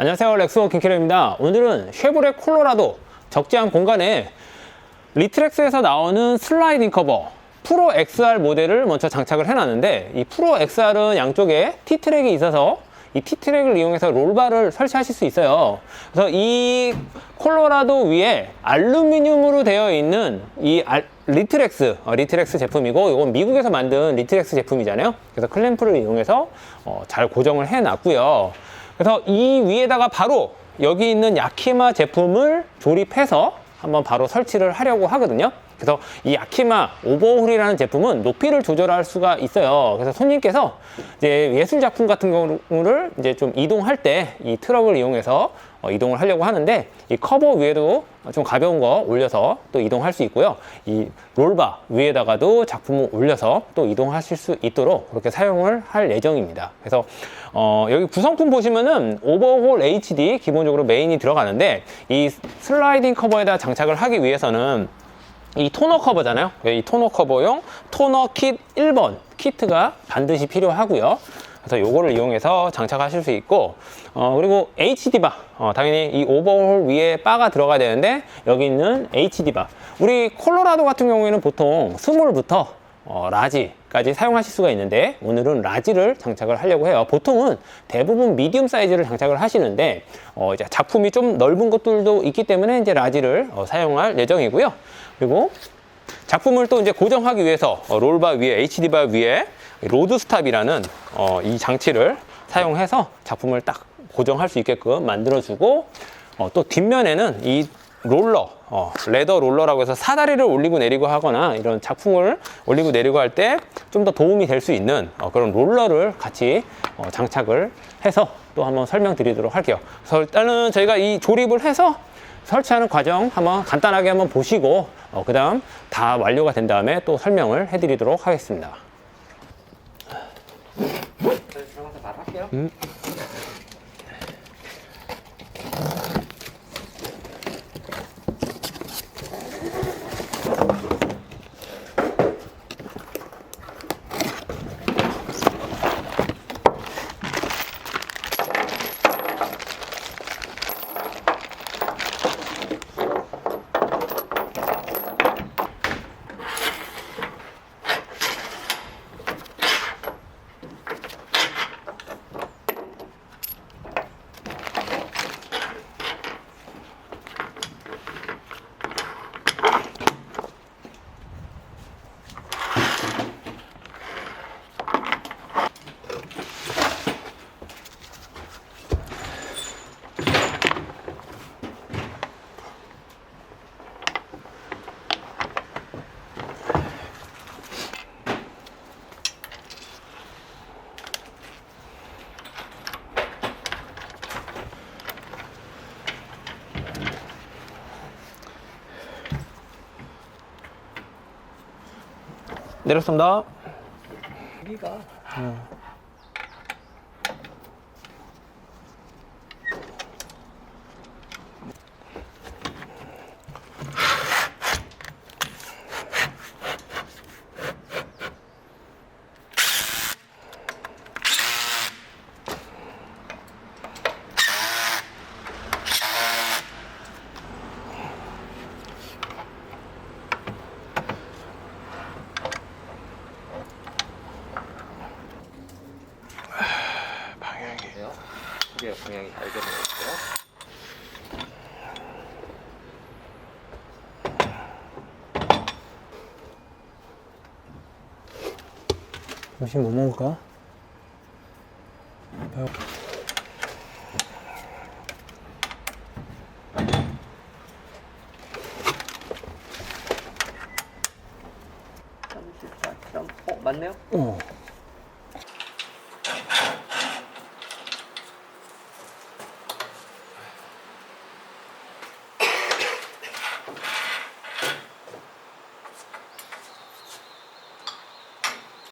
안녕하세요. 렉스워 킹키로입니다. 오늘은 쉐보레 콜로라도 적재한 공간에 리트렉스에서 나오는 슬라이딩 커버 프로 XR 모델을 먼저 장착을 해놨는데 이 프로 XR은 양쪽에 T트랙이 있어서 이 T트랙을 이용해서 롤바를 설치하실 수 있어요. 그래서 이 콜로라도 위에 알루미늄으로 되어 있는 이 알- 리트렉스 어, 리트렉스 제품이고 이건 미국에서 만든 리트렉스 제품이잖아요. 그래서 클램프를 이용해서 어, 잘 고정을 해 놨고요 그래서 이 위에다가 바로 여기 있는 야키마 제품을 조립해서 한번 바로 설치를 하려고 하거든요. 그래서 이 야키마 오버홀이라는 제품은 높이를 조절할 수가 있어요. 그래서 손님께서 이제 예술 작품 같은 경우를 이제 좀 이동할 때 이 트럭을 이용해서 어, 이동을 하려고 하는데 이 커버 위에도 좀 가벼운 거 올려서 또 이동할 수 있고요. 이 롤바 위에다가도 작품을 올려서 또 이동하실 수 있도록 그렇게 사용을 할 예정입니다. 그래서 어, 여기 구성품 보시면은 오버홀 HD 기본적으로 메인이 들어가는데 이 슬라이딩 커버에다 장착을 하기 위해서는 이 토너 커버잖아요. 이 토너 커버용 토너 킷 1번 키트가 반드시 필요하고요. 그래서 요거를 이용해서 장착하실 수 있고 어, 그리고 HD 바 어, 당연히 이 오버홀 위에 바가 들어가야 되는데 여기 있는 HD 바 우리 콜로라도 같은 경우에는 보통 스몰부터 어, 라지까지 사용하실 수가 있는데 오늘은 라지를 장착을 하려고 해요. 보통은 대부분 미디움 사이즈를 장착을 하시는데 어, 이제 작품이 좀 넓은 것들도 있기 때문에 이제 라지를 어, 사용할 예정이고요. 그리고 작품을 또 이제 고정하기 위해서 어, 롤바 위에 HD바 위에 로드스탑이라는 어, 이 장치를 사용해서 작품을 딱 고정할 수 있게끔 만들어주고 어, 또 뒷면에는 이 롤러, 어, 레더 롤러라고 해서 사다리를 올리고 내리고 하거나 이런 작품을 올리고 내리고 할 때 좀 더 도움이 될 수 있는 어, 그런 롤러를 같이 어, 장착을 해서 또 한번 설명드리도록 할게요. 그래서 일단은 저희가 이 조립을 해서 설치하는 과정 한번 간단하게 한번 보시고 어, 그 다음 다 완료가 된 다음에 또 설명을 해드리도록 하겠습니다. 들어가서 할게요. 내렸습니다. 여기가 방향이에요. 이게 방향이 잘 되는 거고요. 점심 뭐 먹을까? 점. 어 맞네요. 어.